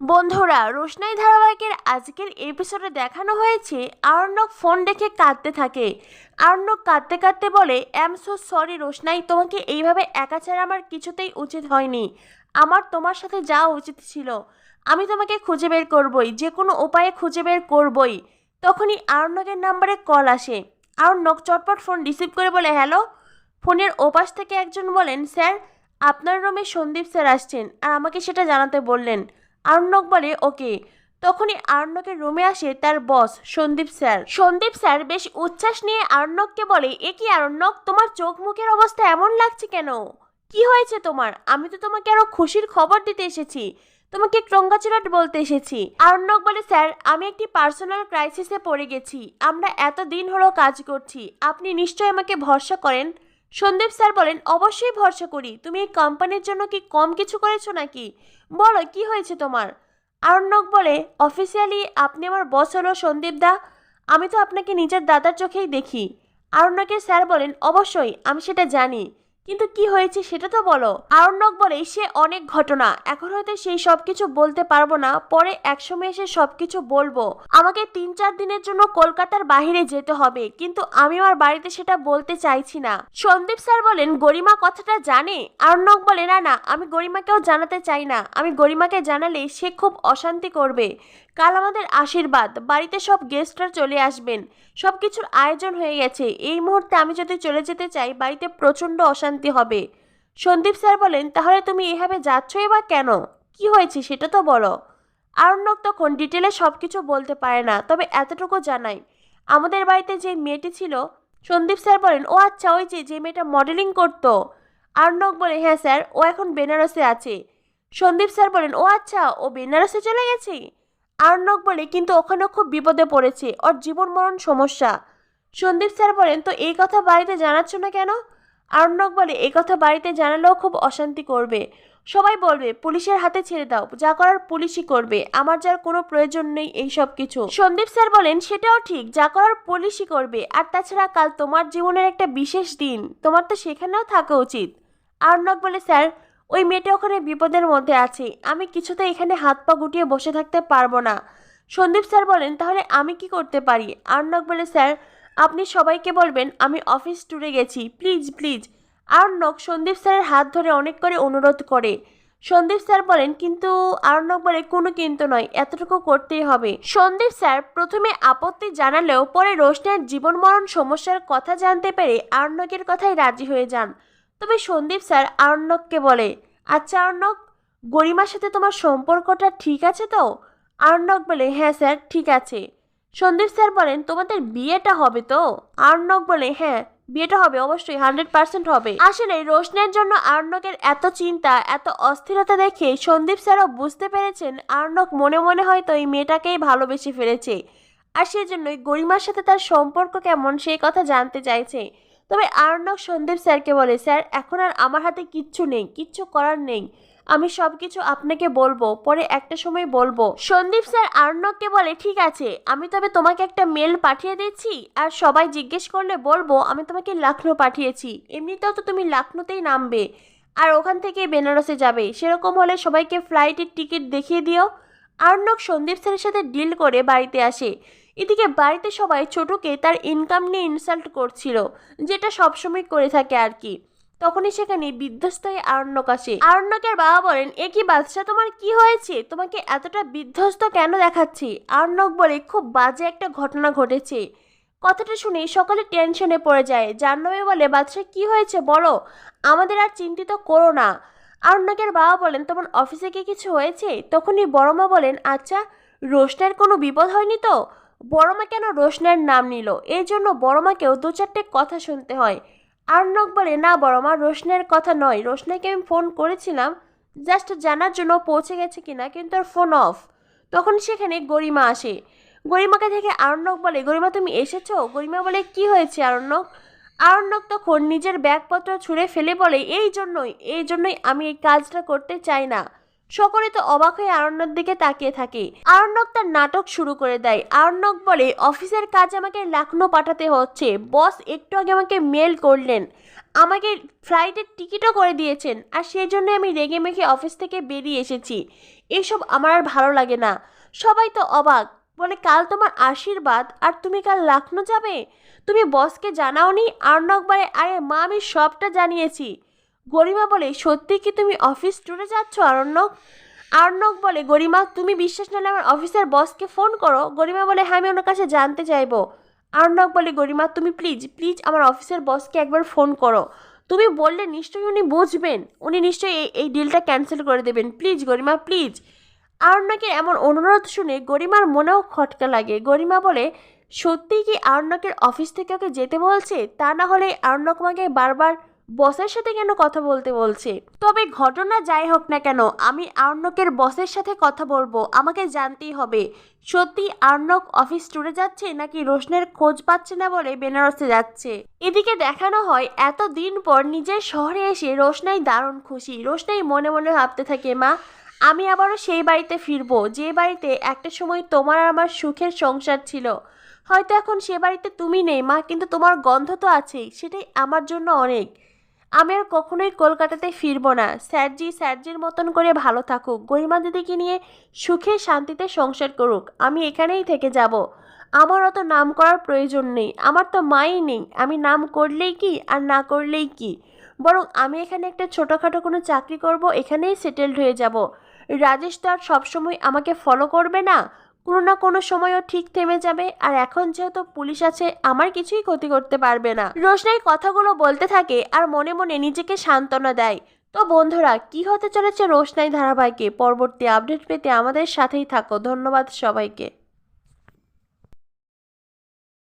বন্ধুরা, রোশনাই ধারাবাহিকের আজকের এপিসোডে দেখানো হয়েছে আরণ্যক ফোন দেখে কাঁদতে থাকে। আরণ্যক কাঁদতে কাঁদতে বলে অ্যাম সো সরি রোশনাই, তোমাকে এইভাবে একা ছাড়া আমার কিছুতেই উচিত হয়নি। আমার তোমার সাথে যাওয়া উচিত ছিল। আমি তোমাকে খুঁজে বের করবই, যে কোনো উপায়ে খুঁজে বের করবই। তখনই আরণ্যকের নাম্বারে কল আসে। আরণ্যক চটপট ফোন রিসিভ করে বলে হ্যালো ফোনের ওপাশ থেকে একজন বলেন স্যার আপনার রুমে সন্দীপ স্যার আসছেন, আর আমাকে সেটা জানাতে বললেন। আরণ্যক বলে ওকে। তখনই আরণ্যকের রুমে আসে তার boss, Sandeep sir. Sandeep sir বেশ উচ্ছ্বাস নিয়ে আরণ্যককে বলে, এ কি আরণ্যক, তোমার চোখ মুখের অবস্থা এমন লাগছে কেন? কি হয়েছে তোমার? আমি তো তোমাকে আরও খুশির খবর দিতে এসেছি। তোমাকে কংগ্রাচুলেট বলতে এসেছি। আরণ্যক বলে, স্যার, আমি একটি পার্সোনাল ক্রাইসিসে পড়ে গেছি। আমরা এত দিন হলো কাজ করছি। আপনি নিশ্চয় আমাকে ভরসা করেন? সন্দীপ স্যার বলেন, অবশ্যই ভরসা করি। তুমি এই কোম্পানির জন্য কি কম কিছু করেছ নাকি? বলো, কি হয়েছে তোমার? আরণ্যক বলে, অফিসিয়ালি আপনি আমার বস হলো সন্দীপ দা। আমি তো আপনাকে নিজের দাদার চোখেই দেখি। আরণ্যকের স্যার বলেন, অবশ্যই, আমি সেটা জানি। কিন্তু কি হয়েছে সেটা তো বলো। আরণ্যক বলে, সে অনেক ঘটনা। এখন হয়তো সেই সব কিছু বলতে পারব না। পরে একসময় এসে সব কিছু বলব। আমাকে তিন চার দিনের জন্য কলকাতার বাইরে যেতে হবে। কিন্তু আমি আমার বাড়িতে সেটা বলতে চাইছি না। সন্দীপ স্যার বলেন, গরিমা কথাটা জানে? আরণ্যক বলে, না না, আমি গরিমাকেও জানাতে চাই না। আমি গরিমাকে জানালে সে খুব অশান্তি করবে। কাল আমাদের আশীর্বাদ। বাড়িতে সব গেস্টরা চলে আসবেন। সব কিছুর আয়োজন হয়ে গেছে। এই মুহূর্তে আমি যদি চলে যেতে চাই, বাড়িতে প্রচণ্ড অশান্তি হবে। সন্দীপ স্যার বলেন, তাহলে তুমি এভাবে যাচ্ছই বা কেন? কি হয়েছে সেটা তো বলো। আরণ্যক তখন ডিটেলে সব কিছু বলতে পারে না, তবে এতটুকু জানাই। আমাদের বাড়িতে যে মেয়েটি ছিল, সন্দীপ স্যার বলেন, ও আচ্ছা ওই যে যে মেয়েটা মডেলিং করতো। আরণ্যক বলে হ্যাঁ স্যার, ও এখন বেনারসে আছে। সন্দীপ স্যার বলেন, ও আচ্ছা ও বেনারসে চলে গেছে? আরণ্যক বলে, কিন্তু ওখানে খুব বিপদে পড়েছে, ওর জীবন মরণ সমস্যা। সন্দীপ স্যার বলেন, তো এই কথা বাড়িতে জানাচ্ছ না কেন? আরণ্যক বলে এই কথা বাড়িতে জানালেও খুব অশান্তি করবে। সবাই বলবে, পুলিশের হাতে ছেড়ে দাও, যা করার পুলিশই করবে। আমার যার কোনো প্রয়োজন নেই এই সব কিছু। সন্দীপ স্যার বলেন, সেটাও ঠিক, যা করার পুলিশই করবে। আর তাছাড়া কাল তোমার জীবনের একটা বিশেষ দিন, তোমার তো সেখানেও থাকা উচিত। আরণ্যক বলে, স্যার, ওই মেয়েটা ওখানে বিপদের মধ্যে আছে। আমি কিছুতে এখানে হাত পা গুটিয়ে বসে থাকতে পারব না। সন্দীপ স্যার বলেন, তাহলে আমি কি করতে পারি? আর্ণক বলে, স্যার আপনি সবাইকে বলবেন, আমি অফিস ট্যুরে গেছি। Please please. আর্ণক সন্দীপ স্যারের হাত ধরে অনেক করে অনুরোধ করে। সন্দীপ স্যার বলেন, কিন্তু আর্ণব বলে কোনো কিন্তু নয়, এতটুকু করতেই হবে। সন্দীপ স্যার প্রথমে আপত্তি জানালেও পরে রোশনের জীবন মরণ সমস্যার কথা জানতে পেরে আর্ণকের কথাই রাজি হয়ে যান। তবে সন্দীপ স্যার আর্ণককে বলে আচ্ছা আর্ণক গরিমার সাথে তোমার সম্পর্কটা ঠিক আছে তো? আর্ণক বলে হ্যাঁ স্যার, ঠিক আছে। সন্দীপ স্যার বলেন, তোমাদের বিয়েটা হবে তো? আর্ণক বলে হ্যাঁ বিয়েটা হবে, অবশ্যই, হান্ড্রেড পার্সেন্ট হবে। আসলে রোশনের জন্য আর্ণকের এত চিন্তা, এত অস্থিরতা দেখে সন্দীপ স্যারও বুঝতে পেরেছেন আর্ণক মনে মনে হয়তো এই মেয়েটাকেই ভালোবেসে ফেলেছে। আর সেজন্যই গরিমার সাথে তার সম্পর্ক কেমন সেই কথা জানতে চাইছে। তবে আর্ণক সন্দীপ স্যারকে বলে, স্যার, এখন আর আমার হাতে কিচ্ছু নেই, কিচ্ছু করার নেই। আমি সব কিছু আপনাকে বলব, পরে একটা সময় বলব। সন্দীপ স্যার আর্ণবকে বলে, ঠিক আছে, আমি তবে তোমাকে একটা মেল পাঠিয়ে দিচ্ছি, আর সবাই জিজ্ঞেস করলে বলব, আমি তোমাকে লখনৌ পাঠিয়েছি। এমনিতেও তো তুমি লখনৌতেই নামবে, আর ওখান থেকে বেনারসে যাবে। সেরকম হলে সবাইকে ফ্লাইটের টিকিট দেখিয়ে দিও। আর্ণব সন্দীপ স্যারের সাথে ডিল করে বাড়িতে আসে। এদিকে বাড়িতে সবাই ছোটকে তার ইনকাম নিয়ে ইনসাল্ট করছিল, যেটা সবসময় করে থাকে আর কি। তখনই সেখানে বিধ্বস্ত হয়ে আরণ্যক আসে। আরণ্যকের বাবা বলেন, এ কি বাদশাহ, তোমার কি হয়েছে? তোমাকে এতটা বিধ্বস্ত কেন দেখাচ্ছি? আরণ্যক বলে, খুব বাজে একটা ঘটনা ঘটেছে। কথাটা শুনে সকলে টেনশনে পড়ে যায়। জাহ্নবী বলে, বাদশাহ, কি হয়েছে বলো? আমাদের আর চিন্তিত করো না। আরণ্যকের বাবা বলেন, তোমার অফিসে কি কিছু হয়েছে? তখনই বড়মা বলেন আচ্ছা রোশনের কোনো বিপদ হয়নি তো? বড়মা কেন রোশনের নাম নিল? এই জন্য বড়মাকেও দু চারটে কথা শুনতে হয়। আর্ণব বলে, না বড় মা, রোশনের কথা নয়। রোশনাকে আমি ফোন করেছিলাম, জাস্ট জানার জন্য পৌঁছে গেছে কিনা, কিন্তু ওর ফোন অফ। তখন সেখানে গরিমা আসে। গরিমাকে থেকে আরণ্যক বলে, গরিমা, তুমি এসেছ? গরিমা বলে, কি হয়েছে আরণ্যক? আরণ্যক তখন নিজের ব্যাগপত্র ছুঁড়ে ফেলে বলে, এই জন্যই এই জন্যই আমি এই কাজটা করতে চাই না। সকলে তো অবাক হয়ে আরণ্যর দিকে তাকিয়ে থাকে। আরণ্যক তার নাটক শুরু করে দেয়। আরণ্যক বলে, অফিসের কাজ আমাকে লখনৌ পাঠাতে হচ্ছে। বস, একটু আগে আমাকে মেল করলেন। আমাকে ফ্লাইটের টিকিটও করে দিয়েছেন। আর সেই জন্য আমি রেগে মেখে অফিস থেকে বেরিয়ে এসেছি। এসব আমার আর ভালো লাগে না। সবাই তো অবাক। বলে, কাল তোমার আশীর্বাদ। আর তুমি কাল লখনৌ যাবে? তুমি বসকে জানাওনি? বলে, আরে মা, আমি সবটা জানিয়েছি। গরিমা বলে, সত্যি কি তুমি অফিস ট্যুরে যাচ্ছ? আরণ্যক আর্নক বলে, গরিমা, তুমি বিশ্বাস নাহলে আমার অফিসের বসকে ফোন করো। গরিমা বলে হ্যাঁ আমি ওনার কাছে জানতে চাইব। আরণ্যক বলে, গরিমা, তুমি প্লিজ প্লিজ আমার অফিসের বসকে একবার ফোন করো। তুমি বললে নিশ্চয়ই উনি বুঝবেন। উনি নিশ্চয়ই এই এই ডিলটা ক্যান্সেল করে দেবেন। প্লিজ গরিমা প্লিজ আরণ্যকের এমন অনুরোধ শুনে গরিমার মনেও খটকা লাগে। গরিমা বলে সত্যিই কি আরণ্যকের অফিস থেকে ওকে যেতে বলছে? তা না হলে আরণ্যক আমাকে বারবার বসের সাথে কেন কথা বলতে বলছে? তবে ঘটনা যাই হোক না কেন, আমি আর্ণকের বসের সাথে কথা বলব, আমাকে জানতেই হবে। সত্যি আর্ণক অফিস ট্যুরে যাচ্ছে নাকি রোশনের খোঁজ পাচ্ছে না বলে বেনারসে যাচ্ছে? এদিকে দেখানো হয় এত দিন পর নিজের শহরে এসে রোশনাই দারুণ খুশি। রোশনাই মনে মনে ভাবতে থাকে, মা, আমি আবারও সেই বাড়িতে ফিরবো, যে বাড়িতে একটা সময় তোমার আমার সুখের সংসার ছিল। হয়তো এখন সে বাড়িতে তুমি নেই, মা, কিন্তু তোমার গন্ধ তো আছেই, সেটাই আমার জন্য অনেক। আমি আর কখনোই কলকাতাতে ফিরবো না। স্যারজি, স্যারজির মতন করে ভালো থাকুক। গরিমা দিদিকে নিয়ে সুখে শান্তিতে সংসার করুক। আমি এখানেই থেকে যাব। আমার অত নাম করার প্রয়োজন নেই। আমার তো মাই নেই। আমি নাম করলেই কি আর না করলেই কি? বরং আমি এখানে একটা ছোটোখাটো কোনো চাকরি করব, এখানেই সেটেলড হয়ে যাব। রাজেশ তো আর সবসময় আমাকে ফলো করবে না? কোনো না কোনো সময়ও ঠিক থেমে যাবে। আর এখন যেহেতু পুলিশ আছে, আমার কিছুই ক্ষতি করতে পারবে না। রোশনাই কথাগুলো বলতে থাকে আর মনে মনে নিজেকে সান্ত্বনা দেয়। তো বন্ধুরা, কি হতে চলেছে রোশনাই ধারাবাহিকে? পরবর্তী আপডেট পেতে আমাদের সাথেই থাকো। ধন্যবাদ সবাইকে।